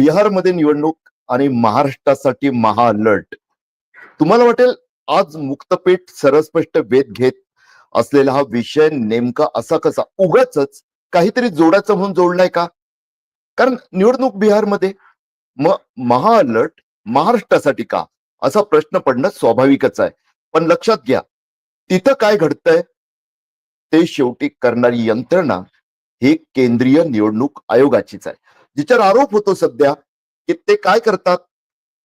बिहारमध्ये निवडणूक आणि महाराष्ट्रासाठी महाअलर्ट तुम्हाला वाटेल आज मुक्तपेठ सरस्पष्ट वेध घेत असलेला हा विषय नेमका असा कसा? उगाच काहीतरी जोडाचं म्हणून जोडलाय का? कारण निवडणूक बिहारमध्ये मग महाअलर्ट महाराष्ट्रासाठी का? असा प्रश्न पडणं स्वाभाविकच आहे. पण लक्षात घ्या तिथं काय घडतंय? ते शेवटी करणारी यंत्रणा ही केंद्रीय निवडणूक आयोगाचीच आहे. जिच्यावर आरोप होतो सध्या की ते काय करतात?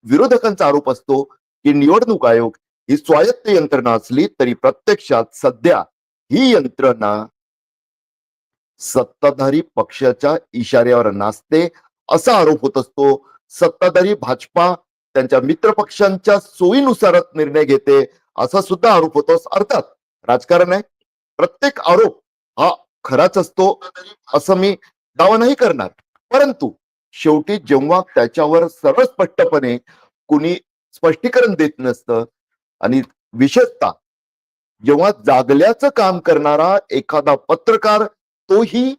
विरोधकांचा आरोप असतो की निवडणूक आयोग ही स्वायत्त यंत्रणा असली तरी प्रत्यक्षात सध्या ही यंत्रणा सत्ताधारी पक्षाच्या इशाऱ्यावर नाचते असा आरोप होत असतो. सत्ताधारी भाजपा त्यांच्या मित्र पक्षांच्या सोयीनुसारच निर्णय घेते असा सुद्धा आरोप होतो. अर्थात राजकारण आहे. प्रत्येक आरोप हा खराच असतो. असं मी दावा नाही करणार. परंतु शेवटी जेव्हा त्याच्यावर सरळ स्पष्टपणे कुणी स्पष्टीकरण देत नसतं आणि विशेषतः जेव्हा जागल्याचं काम करणारा एखादा पत्रकार तोही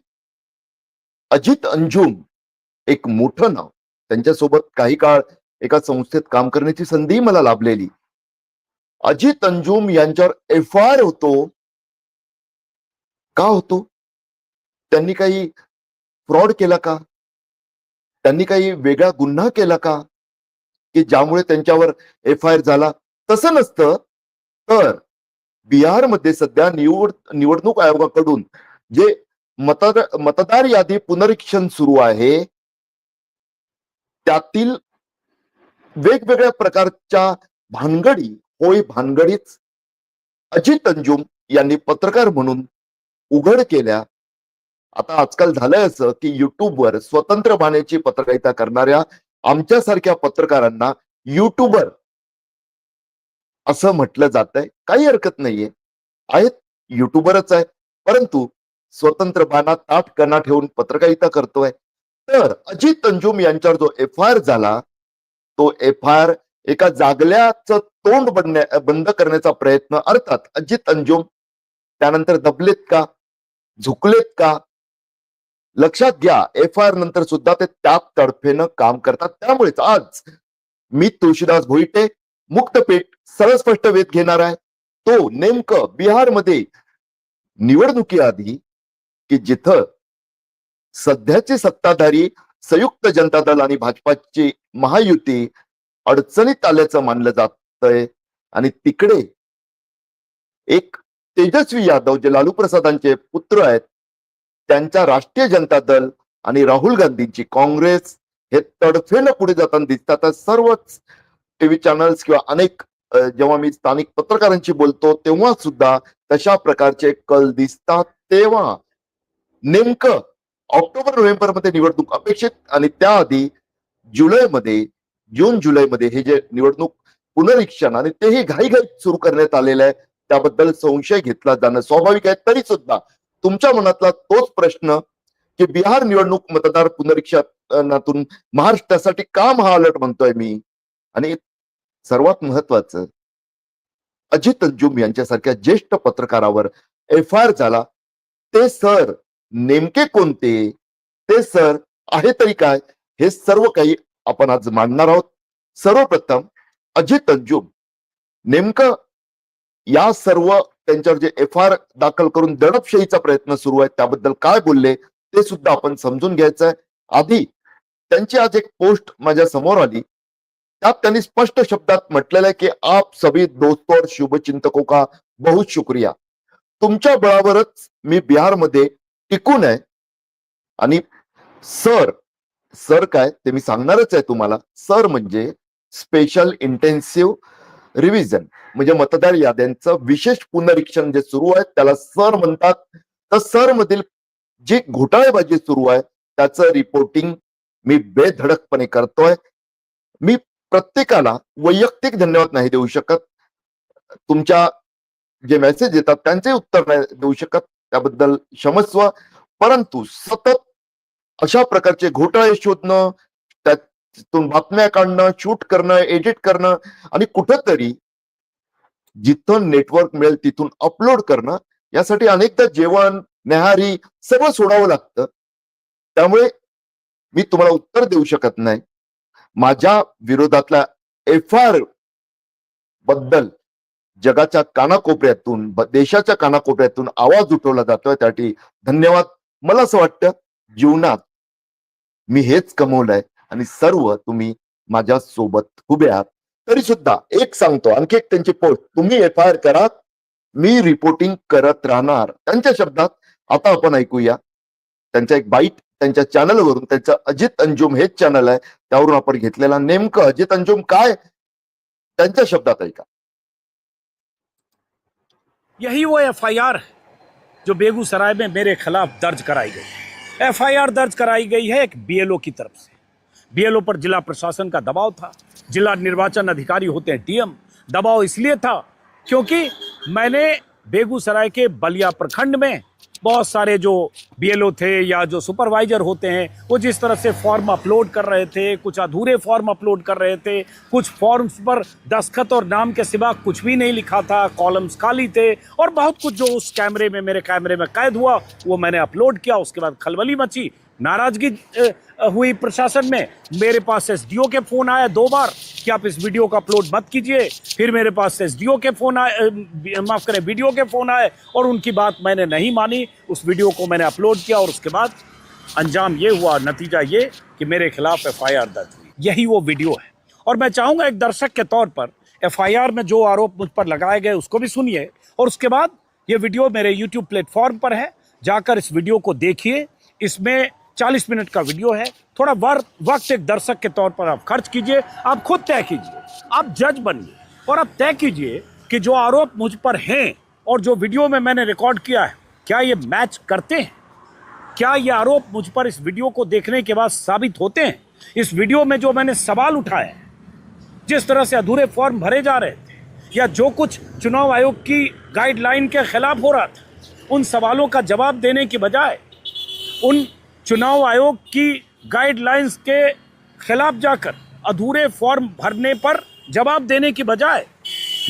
अजित अंजुम एक मोठं नाव त्यांच्यासोबत काही काळ एका संस्थेत काम करण्याची संधी मला लाभलेली. अजित अंजुम यांच्यावर एफ आय आर होतो. का होतो? त्यांनी काही फ्रॉड केला का? त्यांनी काही वेगळा गुन्हा केला का? की ज्यामुळे त्यांच्यावर एफ आय आर झाला? तसं नसतं. तर बिहारमध्ये सध्या निवड निवडणूक आयोगाकडून जे मतदार मतदार यादी पुनरीक्षण सुरू आहे त्यातील वेगवेगळ्या प्रकारच्या भानगडी होय भानगडीच अजित अंजुम यांनी पत्रकार म्हणून उघड केल्या. आता आजकाल झालंय असं की युट्यूबवर स्वतंत्र भाण्याची पत्रकारिता करणाऱ्या आमच्यासारख्या पत्रकारांना युट्यूबर असं म्हटलं जात आहे काही हरकत नाहीये. आहेत. युट्यूबरच आहे. परंतु स्वतंत्र बाणा ताट कणा ठेवून पत्रकारिता करतोय. तर अजित अंजुम यांच्यावर जो एफ आय आर झाला तो एफ आय आर एका जागल्याचं तोंड बनण्या बंद करण्याचा प्रयत्न अर्थात अजित अंजुम त्यानंतर दबलेत का? झुकलेत का? लक्षात घ्या एफ आय आर नंतर सुद्धा ते त्या तडफेनं काम करतात. त्यामुळेच आज मी तुळशीदास भोईटे मुक्तपेठ सरळ स्पष्ट वेध घेणार आहे. तो नेमकं बिहारमध्ये निवडणुकीआधी की जिथं सध्याचे सत्ताधारी संयुक्त जनता दल आणि भाजपाची महायुती अडचणीत आल्याचं मानलं जातंय. आणि तिकडे एक तेजस्वी यादव जे लालू प्रसादांचे पुत्र आहेत त्यांच्या राष्ट्रीय जनता दल आणि राहुल गांधींची काँग्रेस हे तडफेनं पुढे जाताना दिसतात. सर्वच टीव्ही चॅनल्स किंवा अनेक जेव्हा मी स्थानिक पत्रकारांशी बोलतो तेव्हा सुद्धा तशा प्रकारचे कल दिसतात. तेव्हा नेमकं ऑक्टोबर नोव्हेंबरमध्ये निवडणूक अपेक्षित आणि त्याआधी जुलैमध्ये जून जुलैमध्ये हे जे निवडणूक पुनरीक्षण आणि तेही घाईघाईत सुरू करण्यात आलेलं आहे त्याबद्दल संशय घेतला जाणं स्वाभाविक आहे. तरी सुद्धा तुमच्या मनातला तोच प्रश्न की बिहार निवडणूक मतदार पुनरीक्षणातून महाराष्ट्रासाठी का महाअलर्ट म्हणतोय मी? आणि सर्वात महत्वाचं अजित अंजुम यांच्यासारख्या ज्येष्ठ पत्रकारावर एफ आय आर झाला ते सर नेमके कोणते? ते सर आहे तरी काय? हे सर्व काही आपण आज मांडणार आहोत. सर्वप्रथम अजित अंजुम नेमकं या सर्व त्यांच्यावर जे एफ आर दाखल करून दडपशाहीचा प्रयत्न सुरू आहे त्याबद्दल काय बोलले ते सुद्धा आपण समजून घ्यायचं आहे आधी त्यांची आज एक पोस्ट माझ्यासमोर आली. त्यात त्यांनी स्पष्ट शब्दात म्हटलेलं आहे की आप सभी दोस्तों और शुभचिंतकों का बहुत शुक्रिया. तुमच्या बळावरच मी बिहारमध्ये टिकून आहे आणि सर सर काय ते मी सांगणारच आहे तुम्हाला. सर म्हणजे स्पेशल इंटेन्सिव्ह रिव्हिजन म्हणजे मतदार याद्यांचं विशेष पुनरीक्षण जे सुरू आहे त्याला सर म्हणतात. तर सर मधील जी घोटाळेबाजी सुरू आहे त्याचं रिपोर्टिंग मी बेधडकपणे करतोय. मी प्रत्येकाला वैयक्तिक धन्यवाद नाही देऊ शकत. तुमच्या जे मेसेज येतात त्यांचे उत्तर नाही देऊ शकत. त्याबद्दल क्षमस्व. परंतु सतत अशा प्रकारचे घोटाळे शोधणं तिथून बातम्या काढणं शूट करणं एडिट करणं आणि कुठंतरी जिथं नेटवर्क मिळेल तिथून अपलोड करणं यासाठी अनेकदा जेवण न्याहारी सगळं सोडावं लागतं. त्यामुळे मी तुम्हाला उत्तर देऊ शकत नाही. माझ्या विरोधातल्या एफ आरबद्दल जगाच्या कानाकोपऱ्यातून देशाच्या कानाकोपऱ्यातून आवाज उठवला जातोय त्यासाठी धन्यवाद. मला असं वाटतं जीवनात मी हेच कमवलंय. आणि सर्व तुम्ही माझ्या सोबत उभे आहात. तरी सुद्धा एक सांगतो आणखी एक त्यांची पोस्ट तुम्ही एफ आय आर करा. मी रिपोर्टिंग करत राहणार. त्यांच्या शब्दात आता आपण ऐकूया. त्यांचा एक बाईट त्यांच्या चॅनलवरून त्यांचं अजित अंजुम हेच चॅनल आहे. त्यावरून आपण घेतलेला नेमकं अजित अंजुम काय? त्यांच्या शब्दात ऐका. यही वो एफ आय आर जो बेगूसराय में मेरे खिलाफ दर्ज कराई गई आर दर्ज कराई गई है एक बीएलओ की तरफ से। बीएलओ पर जिला प्रशासन का दबाव था। जिला निर्वाचन अधिकारी होते हैं डीएम। दबाव इसलिए था क्योंकि मैंने बेगूसराय के बलिया प्रखंड में बहुत सारे जो बीएलओ थे या जो सुपरवाइजर होते हैं, वो जिस तरह से फॉर्म अपलोड कर रहे थे, कुछ अधूरे फॉर्म अपलोड कर रहे थे, कुछ फॉर्म्स पर दस्खत और नाम के सिवा कुछ भी नहीं लिखा था, कॉलम्स खाली थे और बहुत कुछ जो उस कैमरे में, मेरे कैमरे में कैद हुआ, वो मैंने अपलोड किया, उसके बाद खलबली मची नाराज़गी हुई प्रशासन में। मेरे पास एसडीओ के फ़ोन आया दो बार। कि आप इस वीडियो को अपलोड मत कीजिए। फिर मेरे पास एसडीओ के फ़ोन आए माफ़ करें, वीडियो के फ़ोन आए और उनकी बात मैंने नहीं मानी। उस वीडियो को मैंने अपलोड किया और उसके बाद अंजाम ये हुआ, नतीजा ये कि मेरे खिलाफ एफआईआर दर्ज हुई। यही वो वीडियो है। और मैं चाहूँगा एक दर्शक के तौर पर एफआईआर में जो आरोप मुझ पर लगाए गए उसको भी सुनिए। और उसके बाद ये वीडियो मेरे यूट्यूब प्लेटफॉर्म पर है। जाकर इस वीडियो को देखिए। इसमें 40 मिनट का वीडियो है। थोड़ा वर, वक्त एक दर्शक के तौर पर आप खर्च कीजिए आप खुद तय कीजिए आप जज बनिए और आप तय कीजिए कि जो आरोप मुझ पर हैं और जो वीडियो में मैंने रिकॉर्ड किया है क्या ये मैच करते हैं? क्या ये आरोप मुझ पर इस वीडियो को देखने के बाद साबित होते हैं? इस वीडियो में जो मैंने सवाल उठाए जिस तरह से अधूरे फॉर्म भरे जा रहे थे या जो कुछ चुनाव आयोग की गाइडलाइन के खिलाफ हो रहा था उन सवालों का जवाब देने की बजाय उन चुनाव आयोग की गाइडलाइंस के खिलाफ जाकर अधूरे फॉर्म भरने पर जवाब देने की बजाय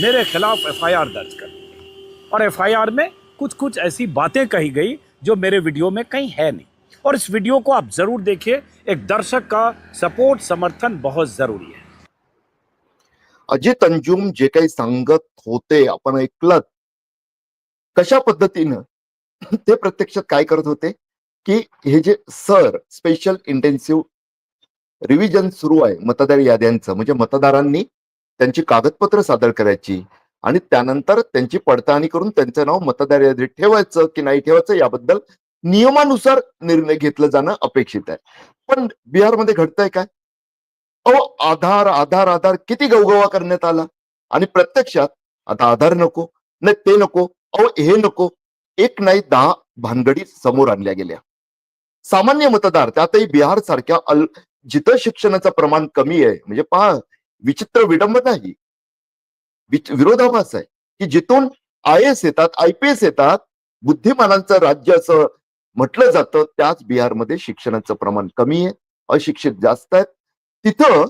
मेरे खिलाफ एफआईआर दर्ज कर। और एफआईआर में कुछ कुछ ऐसी बातें कही गई जो मेरे वीडियो में कहीं है नहीं। और इस वीडियो को आप ज़रूर देखिए। एक दर्शक का सपोर्ट समर्थन बहुत ज़रूरी है। अजित अंजुम जे काही सांगत होते, आपण ऐकलं कशा पद्धतीनं ते प्रत्यक्षात होते? की हे जे सर स्पेशल इंटेन्सिव्ह रिव्हिजन सुरू आहे मतदार याद्यांचं म्हणजे मतदारांनी त्यांची कागदपत्र सादर करायची आणि त्यानंतर त्यांची पडताळणी करून त्यांचं नाव मतदार यादीत ठेवायचं की नाही ठेवायचं याबद्दल नियमानुसार निर्णय घेतलं जाणं अपेक्षित आहे. पण बिहारमध्ये घडतंय काय? अहो आधार आधार आधार किती गवगवा करण्यात आला? आणि प्रत्यक्षात आता आधार नको नाही ते नको अहो हे नको एक नाही दहा भानगडी समोर आणल्या गेल्या. सामान्य मतदार त्यातही बिहार सारख्या अल जिथं शिक्षणाचं प्रमाण कमी आहे म्हणजे पहा विचित्र विडंबना ही विरोधाभास आहे. की जिथून आय एस येतात आय पी एस येतात बुद्धिमानांचं राज्य असं म्हटलं जातं त्याच बिहारमध्ये शिक्षणाचं प्रमाण कमी आहे अशिक्षित जास्त आहेत. तिथं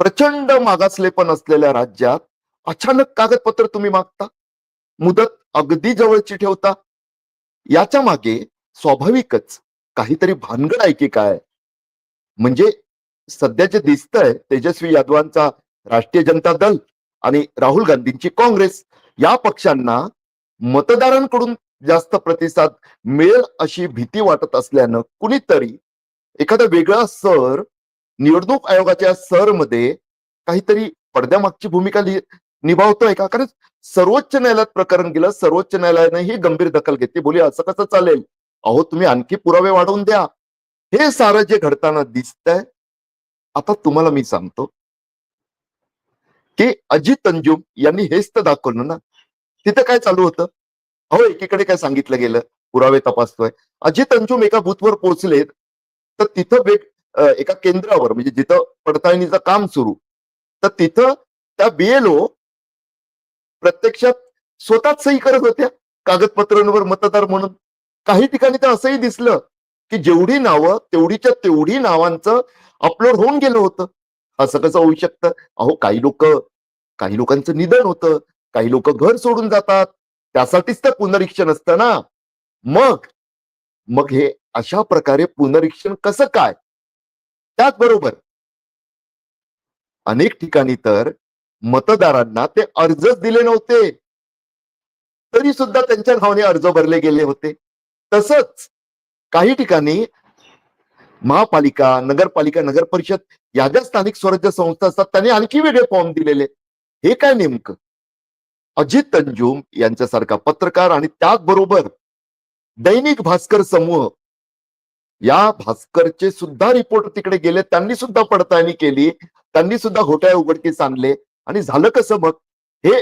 प्रचंड मागासलेपण असलेल्या राज्यात अचानक कागदपत्र तुम्ही मागता. मुदत अगदी जवळची ठेवता. याच्या मागे स्वाभाविकच काहीतरी भानगड आहे की काय? म्हणजे सध्या जे दिसतंय तेजस्वी यादवांचा राष्ट्रीय जनता दल आणि राहुल गांधींची काँग्रेस या पक्षांना मतदारांकडून जास्त प्रतिसाद मिळेल अशी भीती वाटत असल्यानं कुणीतरी एखादा वेगळा सर निवडणूक आयोगाच्या सरमध्ये काहीतरी पडद्यामागची भूमिका निभावतोय का? कारण सर्वोच्च न्यायालयात प्रकरण गेलं सर्वोच्च न्यायालयाने ही गंभीर दखल घेतली. बोली असं कसं चालेल? अहो तुम्ही आणखी पुरावे वाढवून द्या. हे सारं जे घडताना दिसतंय आता तुम्हाला मी सांगतो. की अजित अंजुम यांनी हेच तर दाखवलं ना तिथं काय चालू होतं? अहो एकीकडे काय सांगितलं गेलं? पुरावे तपासतोय. अजित अंजुम एका बूथवर पोहोचलेत तर तिथं वेग एका केंद्रावर म्हणजे जिथं पडताळणीचं काम सुरू तर तिथं त्या बीएलओ प्रत्यक्षात स्वतःच सही करत होत्या. कागदपत्रांवर मतदार म्हणून. काही ठिकाणी तर असंही दिसलं की जेवढी नावं तेवढीच्या तेवढी नावांचं अपलोड होऊन गेलं होतं. असं कसं होऊ शकतं? अहो काही लोक काही लोकांचं निधन होतं. काही लोक घर सोडून जातात. त्यासाठीच तर पुनरीक्षण असतं ना. मग मग हे अशा प्रकारे पुनरीक्षण कसं काय? त्याचबरोबर अनेक ठिकाणी तर मतदारांना ते अर्जच दिले नव्हते. तरी सुद्धा त्यांच्या नावाने अर्ज भरले गेले होते. तसंच काही ठिकाणी महापालिका नगरपालिका नगर परिषद या ज्या स्थानिक स्वराज्य संस्था असतात त्यांनी आणखी वेगळे फॉर्म दिलेले. हे काय नेमकं? अजित तंजूम यांच्यासारखा पत्रकार आणि त्याचबरोबर दैनिक भास्कर समूह या भास्करचे सुद्धा रिपोर्ट तिकडे गेले त्यांनी सुद्धा पडताळणी केली त्यांनी सुद्धा घोटाळे उघडकीस आणले. आणि झालं कसं मग? हे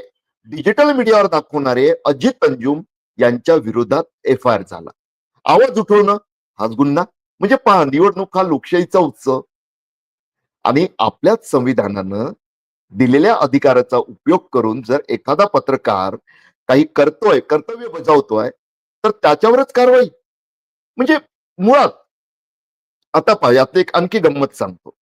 डिजिटल मीडियावर दाखवणारे अजित तंजूम यांच्या विरोधात एफ आय आर झाला. आवाज उठवणं हाच गुन्हा. म्हणजे पहा निवडणूक हा लोकशाहीचा उत्सव. आणि आपल्याच संविधानानं दिलेल्या अधिकाराचा उपयोग करून जर एखादा पत्रकार काही करतोय कर्तव्य बजावतोय तर त्याच्यावरच कारवाई. म्हणजे मुळात आता पहा यात एक आणखी गंमत सांगतो.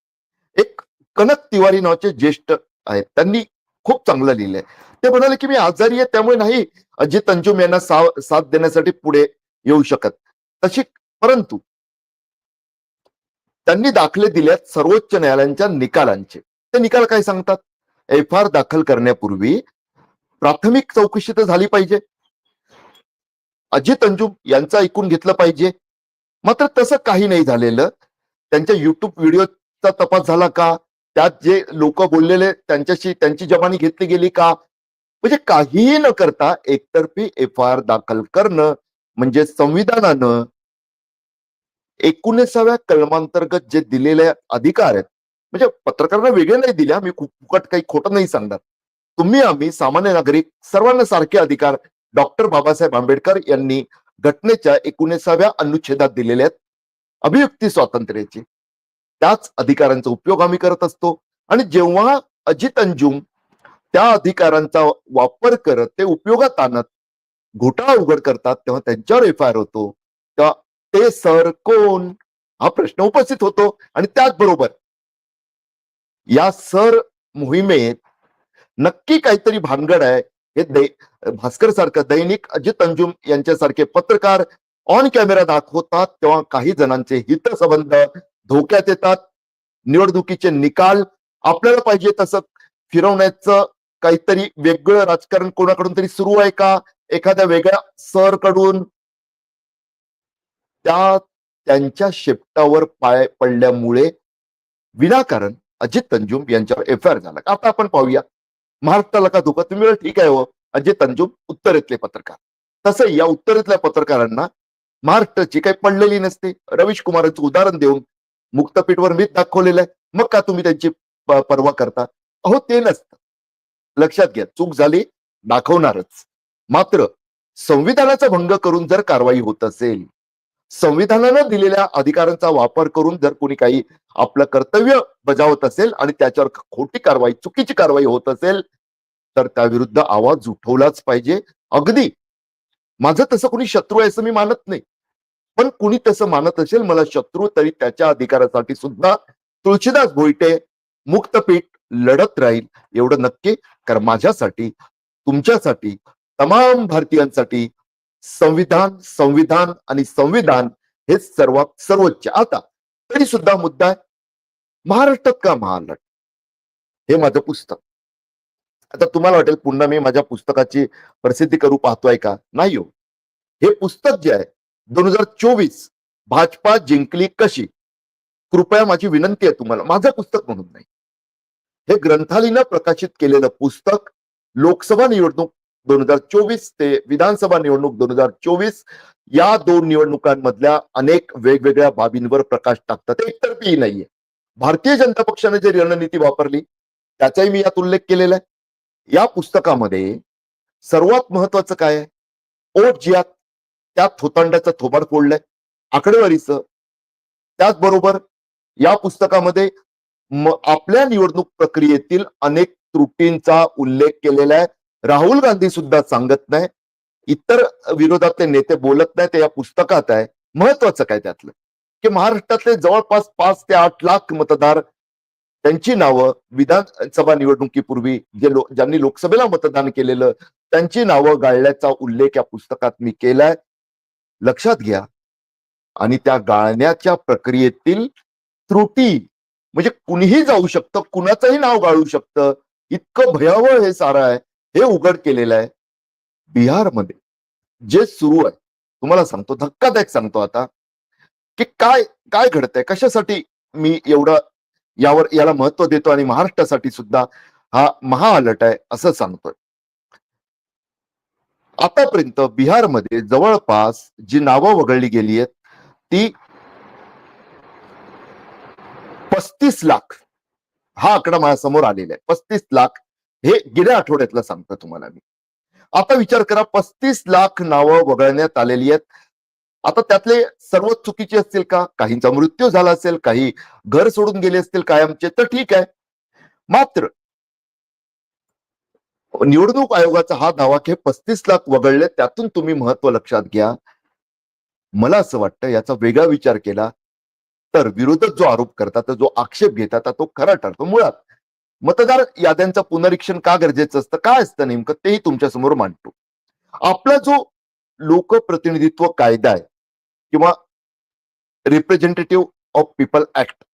एक कनक तिवारी नावाचे ज्येष्ठ आहेत त्यांनी खूप चांगलं लिहिलंय. ते म्हणाले की मी आजारी आहे त्यामुळे नाही अजित अंजुम यांना साथ देण्यासाठी पुढे येऊ शकत. तशी परंतु त्यांनी दाखले दिल्यात सर्वोच्च न्यायालयांच्या निकालांचे. ते निकाल काय सांगतात? एफ आर दाखल करण्यापूर्वी प्राथमिक चौकशी तर झाली पाहिजे. अजित अंजुम यांचं ऐकून घेतलं पाहिजे. मात्र तसं काही नाही झालेलं. त्यांच्या युट्यूब व्हिडिओचा तपास झाला का? त्यात जे लोक बोललेले त्यांच्याशी त्यांची जमानी घेतली गेली का? म्हणजे काहीही न करता एकतर्फी एफ आय आर दाखल करणं म्हणजे संविधानानं एकोणीसाव्या कलमांतर्गत जे दिलेले अधिकार आहेत म्हणजे पत्रकारांना वेगळे नाही दिल्या मी खूप फुकट काही खोटं नाही सांगणार. तुम्ही आम्ही सामान्य नागरिक सर्वांना सारखे अधिकार डॉक्टर बाबासाहेब आंबेडकर यांनी घटनेच्या एकोणीसाव्या अनुच्छेदात दिलेले आहेत अभिव्यक्ती स्वातंत्र्याची. त्याच अधिकारांचा उपयोग आम्ही करत असतो आणि जेव्हा अजित अंजुम त्या अधिकारांचा वापर करत ते उपयोगात आणत घोटाळा उघड करतात तेव्हा त्यांच्यावर एफ आय आर होतो. तेव्हा ते सर कोण? हा प्रश्न उपस्थित होतो. आणि त्याचबरोबर या सर मोहिमेत नक्की काहीतरी भानगड आहे. हे भास्कर सारखं दैनिक अजित अंजुम यांच्यासारखे पत्रकार ऑन कॅमेरा दाखवतात तेव्हा काही जणांचे हितसंबंध धोक्यात येतात. निवडणुकीचे निकाल आपल्याला पाहिजे तसं फिरवण्याचं काहीतरी वेगळं राजकारण कोणाकडून तरी सुरू आहे का? एखाद्या वेगळ्या सरकडून त्या त्यांच्या शेपटावर पाय पडल्यामुळे विनाकारण अजित तंजुम यांच्यावर एफ आय आर झाला. आता आपण पाहूया. महाराष्ट्राला का धोका तुम्ही ठीक आहे व अजित तंजुम उत्तरेतले पत्रकार. तसं या उत्तरेतल्या पत्रकारांना महाराष्ट्राची काही पडलेली नसते. रवीश कुमारांचं उदाहरण देऊन मुक्तपीठवर मीच दाखवलेलं आहे. मग का तुम्ही त्यांची पर्वा करता? अहो ते नसतं. लक्षात घ्या चूक झाली दाखवणारच. मात्र संविधानाचा भंग करून जर कारवाई होत असेल संविधानानं दिलेल्या अधिकारांचा वापर करून जर कोणी काही आपलं कर्तव्य बजावत असेल आणि त्याच्यावर खोटी कारवाई चुकीची कारवाई होत असेल तर त्याविरुद्ध आवाज उठवलाच पाहिजे. अगदी. माझं तसं कोणी शत्रू आहे असं मी मानत नाही. पण कुणी तसं मानत असेल मला शत्रू तरी त्याच्या अधिकारासाठी सुद्धा तुळशीदास भोईटे मुक्तपीठ लढत राहील. एवढं नक्की. कारण माझ्यासाठी तुमच्यासाठी तमाम भारतीयांसाठी संविधान संविधान आणि संविधान हे सर्वात सर्वोच्च. आता तरी सुद्धा मुद्दा आहे महाराष्ट्रात का महालट हे माझं पुस्तक. आता तुम्हाला वाटेल पुन्हा मी माझ्या पुस्तकाची प्रसिद्धी करू पाहतोय का? नाही हो. हे पुस्तक जे आहे दोन हजार चोवीस भाजपा जिंकली कशी? कृपया माझी विनंती आहे तुम्हाला. माझं पुस्तक म्हणून नाही. हे ग्रंथालीनं प्रकाशित केलेलं पुस्तक लोकसभा निवडणूक दोन हजार चोवीस ते विधानसभा निवडणूक दोन हजार चोवीस या दोन निवडणुकांमधल्या अनेक वेगवेगळ्या बाबींवर प्रकाश टाकतात. एकतर्फी नाहीये. भारतीय जनता पक्षाने जे रणनीती वापरली त्याचाही मी यात उल्लेख केलेला आहे. या पुस्तकामध्ये सर्वात महत्वाचं काय आहे? ओट जियात त्या थोतांड्याचा थोबाड फोडलाय. आकडेवारीचं. त्याचबरोबर या पुस्तकामध्ये आपल्या निवडणूक प्रक्रियेतील अनेक त्रुटींचा उल्लेख केलेला आहे. राहुल गांधी सुद्धा सांगत नाही. इतर विरोधातले नेते बोलत नाही ते या पुस्तकात आहे. महत्वाचं काय त्यातलं? की महाराष्ट्रातले जवळपास पाच ते आठ लाख मतदार त्यांची नावं विधानसभा निवडणुकीपूर्वी जे लो, ज्यांनी लोकसभेला मतदान केलेलं त्यांची नावं गाळल्याचा उल्लेख या पुस्तकात मी केलाय. लक्षात घ्या. आणि त्या गाळण्याच्या प्रक्रियेतील त्रुटी म्हणजे कुणीही जाऊ शकतं कुणाचंही नाव गाळू शकतं इतकं भयावह हे सारं आहे. हे उघड केलेलं आहे. बिहारमध्ये जे सुरू आहे तुम्हाला सांगतो धक्कादायक सांगतो आता की काय काय घडतंय कशासाठी मी एवढं यावर याला महत्त्व देतो आणि महाराष्ट्रासाठी सुद्धा हा महा अलर्ट आहे असं सांगतोय. आतापर्यंत बिहारमध्ये जवळपास जी नावं वगळली गेली आहेत ती पस्तीस लाख हा आकडा माझ्यासमोर आलेला आहे. पस्तीस लाख हे गेल्या आठवड्यातलं सांगतो तुम्हाला मी. आता विचार करा पस्तीस लाख नावं वगळण्यात आलेली आहेत. आता त्यातले सर्व चुकीचे असतील का? काहींचा मृत्यू झाला असेल काही घर सोडून गेले असतील कायमचे तर ठीक आहे. मात्र निवडणूक आयोगाचा हा दावा की पस्तीस लाख वगळले त्यातून तुम्ही महत्त्व लक्षात घ्या. मला असं वाटतं याचा वेगळा विचार केला तर विरोधक जो आरोप करतात जो आक्षेप घेतात तो खरा ठरतो मुळात. मतदार याद्यांचं पुनरीक्षण का गरजेचं असतं? काय असतं नेमकं? तेही तुमच्यासमोर मांडतो. आपला जो लोकप्रतिनिधित्व कायदा आहे किंवा रिप्रेझेंटेटिव्ह ऑफ पीपल ऍक्ट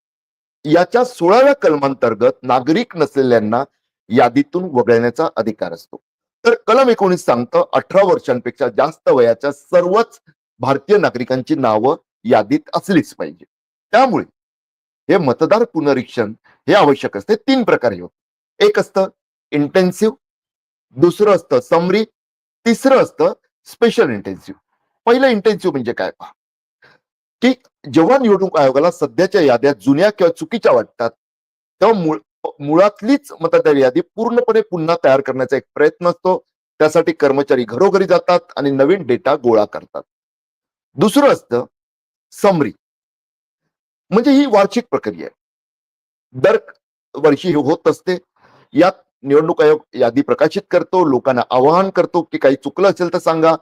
याच्या सोळाव्या कलमांतर्गत नागरिक नसलेल्यांना यादीतून वगळण्याचा अधिकार असतो. तर कलम एकोणीस सांगतं अठरा वर्षांपेक्षा जास्त वयाच्या सर्वच भारतीय नागरिकांची नावं यादीत असलीच पाहिजे. त्यामुळे हे मतदार पुनरीक्षण हे आवश्यक असते. तीन प्रकारे होत. एक असतं इंटेन्सिव्ह दुसरं असतं समरी तिसरं असतं स्पेशल इंटेन्सिव्ह पहिलं इंटेन्सिव्ह म्हणजे काय पहा? की जेव्हा निवडणूक आयोगाला सध्याच्या याद्या जुन्या किंवा चुकीच्या वाटतात तेव्हा मुळातलीच मतदार यादी पूर्णपणे पुन्हा तयार करण्याचा एक प्रयत्न असतो. त्यासाठी कर्मचारी घरोघरी जातात आणि नवीन डेटा गोळा करतात. दुसरं असतं समरी. म्हणजे ही वार्षिक प्रक्रिया आहे. दर वर्षी हे होत असते. यात निवडणूक आयोग यादी प्रकाशित करतो लोकांना आवाहन करतो की काही चुकलं असेल तर सांगा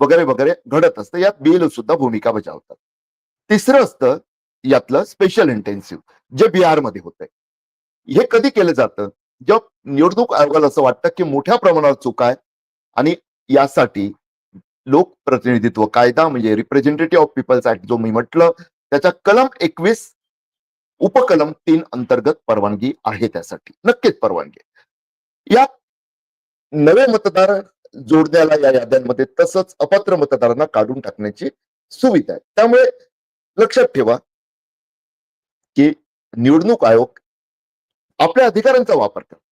वगैरे वगैरे घडत असतं. यात बीएल सुद्धा भूमिका बजावतात. तिसरं असतं यातलं स्पेशल इंटेन्सिव्ह जे बिहारमध्ये होतंय. हे कधी केलं जातं? जेव्हा निवडणूक आयोगाला असं वाटतं की मोठ्या प्रमाणावर चूक आहे आणि यासाठी लोकप्रतिनिधित्व कायदा म्हणजे रिप्रेझेंटेटिव्ह ऑफ पीपल्स ऍक्ट जो मी म्हटलं त्याच्या कलम एकवीस उपकलम तीन अंतर्गत परवानगी आहे त्यासाठी. नक्कीच परवानगी या नवे मतदार जोडण्याला या याद्यांमध्ये तसंच अपात्र मतदारांना काढून टाकण्याची सुविधा आहे. त्यामुळे लक्षात ठेवा की निवडणूक आयोग आपल्या अधिकारांचा वापर करतो.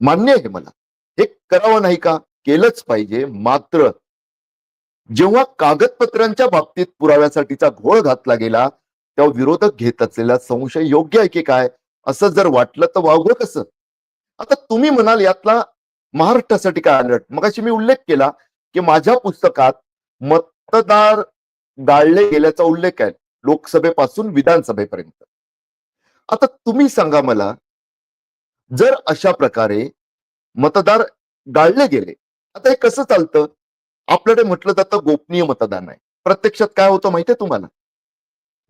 मान्य आहे मला. हे करावं नाही का? केलंच पाहिजे. मात्र जेव्हा कागदपत्रांच्या बाबतीत पुराव्यासाठीचा घोळ घातला गेला तेव्हा विरोधक घेत असलेला संशय योग्य आहे की काय? असं जर वाटलं तर वावगं कसं? आता तुम्ही म्हणाल यातला महाराष्ट्रासाठी काय अलर्ट मगाशी मी उल्लेख केला की माझ्या पुस्तकात मतदार गाळले गेल्याचा उल्लेख आहे लोकसभेपासून विधानसभेपर्यंत. आता तुम्ही सांगा मला जर अशा प्रकारे मतदार गाळले गेले आता हे कसं चालतं? आपल्याकडे म्हटलं जातं गोपनीय मतदान आहे. प्रत्यक्षात काय होतं माहितीये तुम्हाला?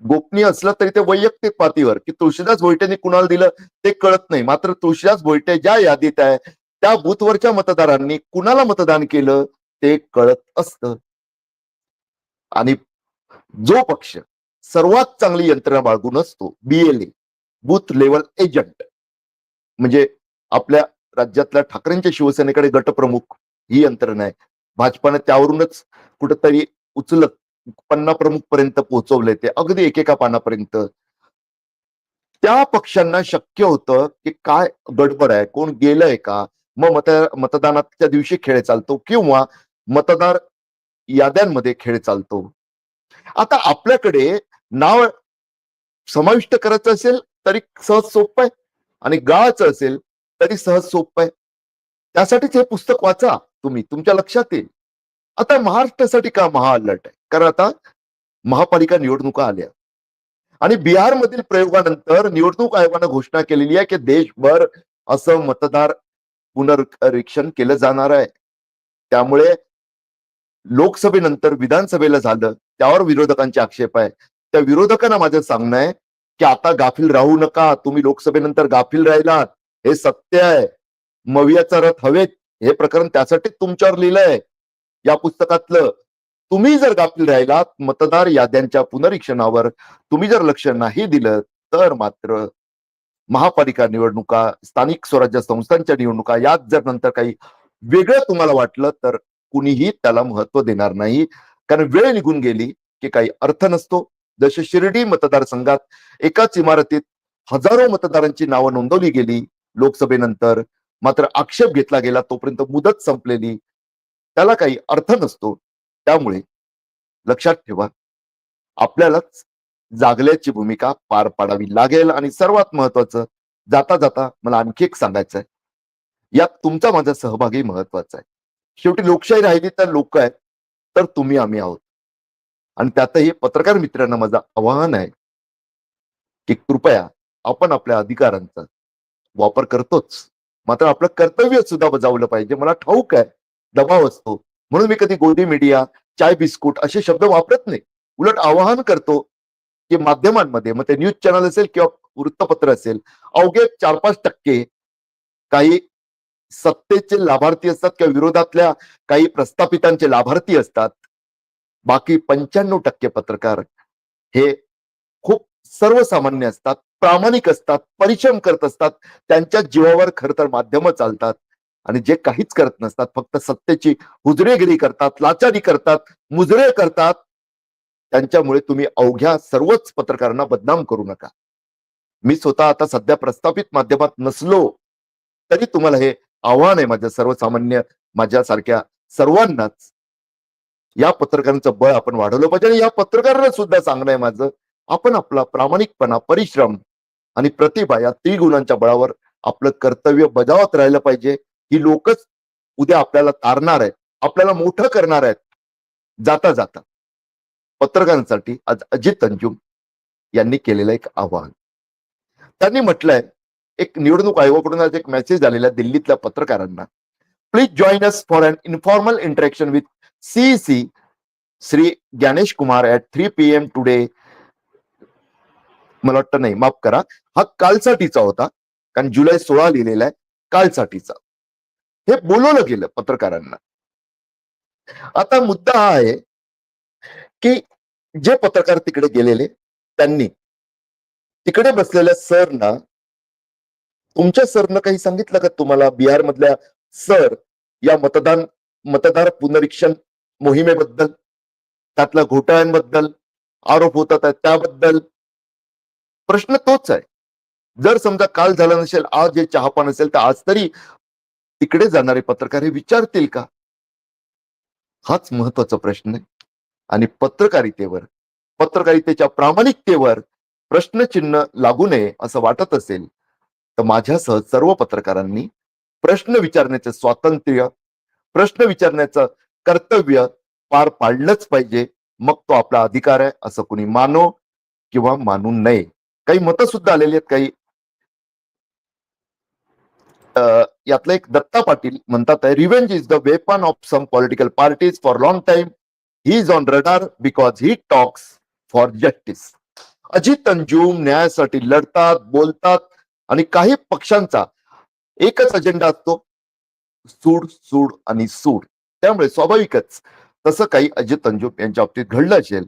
गोपनीय असलं तरी ते वैयक्तिक पातळीवर की तुळशीदास भोईटेने कुणाला दिलं ते कळत नाही. मात्र तुळशीदास भोईटे ज्या यादीत आहे त्या बूथवरच्या मतदारांनी कुणाला मतदान केलं ते कळत असत. आणि जो पक्ष सर्वात चांगली यंत्रणा बाळगून असतो बीएलए बूथ लेवल एजंट म्हणजे आपल्या राज्यातल्या ठाकरेंच्या शिवसेनेकडे गटप्रमुख ही यंत्रणा आहे. भाजपाने त्यावरूनच कुठंतरी उचलत पन्ना प्रमुख पर्यंत पोहोचवले ते. अगदी एकेका पानापर्यंत. त्या पक्षांना शक्य होतं की काय गडबड आहे कोण गेलंय का? मग मत मतदानाच्या दिवशी खेळ चालतो किंवा मतदार याद्यांमध्ये खेळ चालतो. आता आपल्याकडे नाव समाविष्ट करायचं असेल तरी सहज सोपं आहे आणि गाळाचं असेल तरी सहज सोपं आहे. त्यासाठीच हे पुस्तक वाचा. तुम्ही तुमच्या लक्षात येईल. आता महाराष्ट्रासाठी का महा अलर्ट आहे? कारण आता महापालिका निवडणुका आल्या. आणि बिहारमधील प्रयोगानंतर निवडणूक आयोगानं घोषणा केलेली आहे की देशभर असं मतदार पुनरीक्षण केलं जाणार आहे. त्यामुळे लोकसभेनंतर विधानसभेला झालं त्यावर विरोधकांचे आक्षेप आहे. त्या विरोधकांना माझं सांगणं आहे की आता गाफील राहू नका तुम्ही लोकसभेनंतर गाफील राहिलात हे सत्य आहे. मवियाचा रथ हवेत. हे प्रकरण त्यासाठी तुमच्यावर लिहिलंय या पुस्तकातलं तुम्ही जर गाफील राहिलात मतदार याद्यांच्या पुनरीक्षणावर तुम्ही जर लक्ष नाही दिलं तर मात्र महापालिका निवडणुका स्थानिक स्वराज्य संस्थांच्या निवडणुका यात जर नंतर काही वेगळं तुम्हाला वाटलं तर कुणीही त्याला महत्त्व देणार नाही. कारण वेळ निघून गेली की काही अर्थ नसतो. जसे शिर्डी मतदारसंघात एकाच इमारतीत हजारो मतदारांची नावं नोंदवली गेली लोकसभेनंतर मात्र आक्षेप घेतला गेला तोपर्यंत मुदत संपलेली. त्याला काही अर्थ नसतो. त्यामुळे लक्षात ठेवा. आपल्यालाच जागल्याची भूमिका पार पाडावी लागेल आणि सर्वात महत्वाचं जाता जाता मला आणखी एक सांगायचं आहे यात तुमचा माझा सहभागही महत्त्वाचा आहे. शेवटी लोकशाही राहिली तर लोक आहेत तर तुम्ही आम्ही आहोत. आणि त्यातही पत्रकार मित्रांना माझं आवाहन आहे की कृपया आपण आपल्या अधिकारांचा वापर करतोच. मात्र आपलं कर्तव्य सुद्धा बजावलं पाहिजे. मला ठाऊक आहे. दबाव असतो. म्हणून मी कधी गोल्डी मीडिया चाय बिस्कुट असे शब्द वापरत नाही. उलट आवाहन करतो की माध्यमांमध्ये मग ते न्यूज चॅनल असेल किंवा वृत्तपत्र असेल अवघे चार पाच टक्के काही सत्तेचे लाभार्थी असतात किंवा विरोधातल्या काही प्रस्थापितांचे लाभार्थी असतात. बाकी पंच्याण्णव टक्के पत्रकार हे खूप सर्वसामान्य असतात. प्रामाणिक असतात परिश्रम करत असतात त्यांच्या जीवावर खर तर माध्यमं चालतात. आणि जे काहीच करत नसतात फक्त सत्तेची हुजरेगिरी करतात लाचारी करतात मुजरे करतात त्यांच्यामुळे तुम्ही अवघ्या सर्वच पत्रकारांना बदनाम करू नका. मी स्वतः आता सध्या प्रस्थापित माध्यमात नसलो तरी तुम्हाला हे आव्हान आहे माझ्या सर्वसामान्य माझ्यासारख्या सर्वांनाच. या पत्रकारांचं बळ आपण वाढवलं पाहिजे आणि या पत्रकारांना सुद्धा सांगणं आहे माझं. आपण आपला प्रामाणिकपणा परिश्रम आणि प्रतिभा या त्रिगुणांच्या बळावर आपलं कर्तव्य बजावत राहिलं पाहिजे. ही लोकच उद्या आपल्याला तारणार आहेत आपल्याला मोठं करणार आहेत. जाता जाता. पत्रकारांसाठी आज अजित अंजुम यांनी केलेलं एक आवाहन. त्यांनी म्हटलंय एक निवडणूक आयोगाकडून आज एक मेसेज आलेला आहे दिल्लीतल्या पत्रकारांना. Please join us for an informal interaction with CEC Shri Gyanesh Kumar at three P M today मला वाटतं नाही. माफ करा. हा कालसाठीचा होता. कारण जुलै सोळा लिहिलेला आहे. कालसाठीचा हे बोलवलं गेलं पत्रकारांना. आता मुद्दा हा आहे की जे पत्रकार तिकडे गेलेले त्यांनी तिकडे बसलेल्या सरना तुमच्या सरनं काही सांगितलं का तुम्हाला? बिहार मधल्या सर या मतदान मतदार पुनरीक्षण मोहिमेबद्दल त्यातल्या घोटाळ्यांबद्दल आरोप होतात त्याबद्दल प्रश्न तोच आहे. जर समजा काल झाला नसेल आज जे चहापा असेल तर आज तरी तिकडे जाणारे पत्रकार हे विचारतील का? हाच महत्त्वाचा प्रश्न आहे. आणि पत्रकारितेवर पत्रकारितेच्या प्रामाणिकतेवर प्रश्नचिन्ह लागू नये असं वाटत असेल तर माझ्यासह सर्व पत्रकारांनी प्रश्न विचारण्याचे स्वातंत्र्य प्रश्न विचारण्याचं कर्तव्य पार पाडलंच पाहिजे. मग तो आपला अधिकार आहे असं कुणी मानो किंवा मानू नये. काही मतं सुद्धा आलेली आहेत काही. अं, यातलं एक दत्ता पाटील म्हणतात आहे revenge is the weapon of some political parties for long time he is on radar because he talks for justice Ajit Anjum न्यायासाठी लढतात बोलतात आणि काही पक्षांचा एकच अजेंडा असतो सूड सूड आणि सूड. त्यामुळे स्वाभाविकच तसं काही अजित अंजुम यांच्या बाबतीत घडलं असेल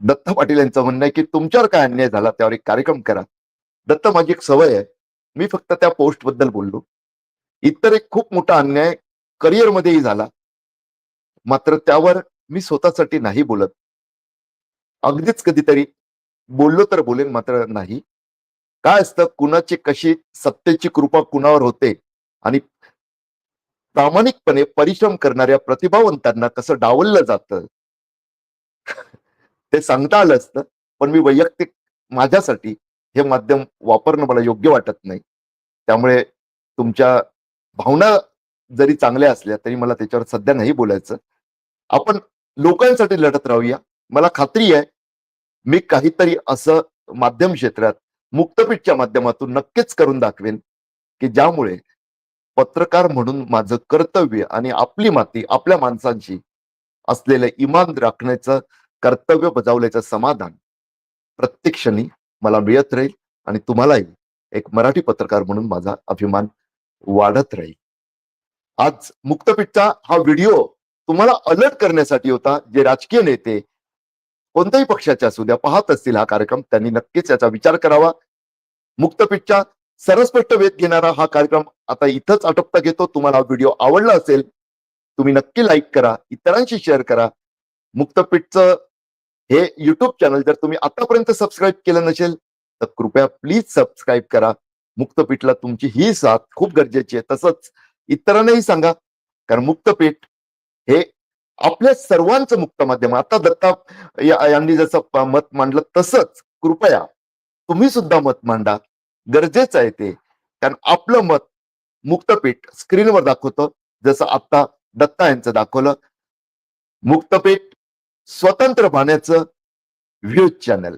दत्त पाटील यांचं म्हणणं आहे की तुमच्यावर काय अन्याय झाला त्यावर एक कार्यक्रम करा. दत्त माझी एक सवय आहे. मी फक्त त्या पोस्टबद्दल बोललो. इतर एक खूप मोठा अन्याय करिअर मध्येही झाला. मात्र त्यावर मी स्वतःसाठी नाही बोलत. अगदीच कधीतरी बोललो तर बोलेन मात्र नाही. काय असतं कुणाची कशी सत्तेची कृपा कुणावर होते आणि प्रामाणिकपणे परिश्रम करणाऱ्या प्रतिभावंतांना कसं डावललं जातं ते सांगता आलं असतं पण मी वैयक्तिक माझ्यासाठी हे माध्यम वापरणं मला योग्य वाटत नाही. त्यामुळे तुमच्या भावना जरी चांगल्या असल्या तरी मला त्याच्यावर सध्या नाही बोलायचं. आपण लोकांसाठी लढत राहूया. मला खात्री आहे मी काहीतरी असं माध्यम क्षेत्रात मुक्तपीठच्या माध्यमातून नक्कीच करून दाखवेन की ज्यामुळे पत्रकार म्हणून माझं कर्तव्य आणि आपली माती आपल्या माणसांशी असलेलं इमान राखण्याचं कर्तव्य बजावल्याचं समाधान प्रत्येक क्षणी मला मिळत राहील आणि तुम्हालाही एक मराठी पत्रकार म्हणून माझा अभिमान वाढत राहील. आज मुक्तपीठचा हा व्हिडिओ तुम्हाला अलर्ट करण्यासाठी होता. जे राजकीय नेते कोणत्याही पक्षाचे असू द्या पाहत असतील हा कार्यक्रम त्यांनी नक्कीच याचा विचार करावा. मुक्तपीठच्या सरस्पष्ट वेध घेणारा हा कार्यक्रम आता इथंच आटोपता घेतो. तुम्हाला हा व्हिडिओ आवडला असेल तुम्ही नक्की लाईक करा इतरांशी शेअर करा. मुक्तपीठचं हे युट्यूब चॅनल जर तुम्ही आतापर्यंत सबस्क्राईब केलं नसेल तर कृपया प्लीज सबस्क्राईब करा. मुक्तपीठला तुमची ही साथ खूप गरजेची आहे. तसंच इतरांनाही सांगा कारण मुक्तपीठ हे आपल्या सर्वांचं मुक्त माध्यम आता दत्ता यांनी जसं मत मांडलं तसंच कृपया तुम्ही सुद्धा मत मांडा. गरजेचं आहे ते. कारण आपलं मत मुक्तपीठ स्क्रीनवर दाखवतं. जसं आता दत्ता यांचं दाखवलं. मुक्तपीठ स्वतंत्र पाहण्याचं व्ह्यूज चॅनल.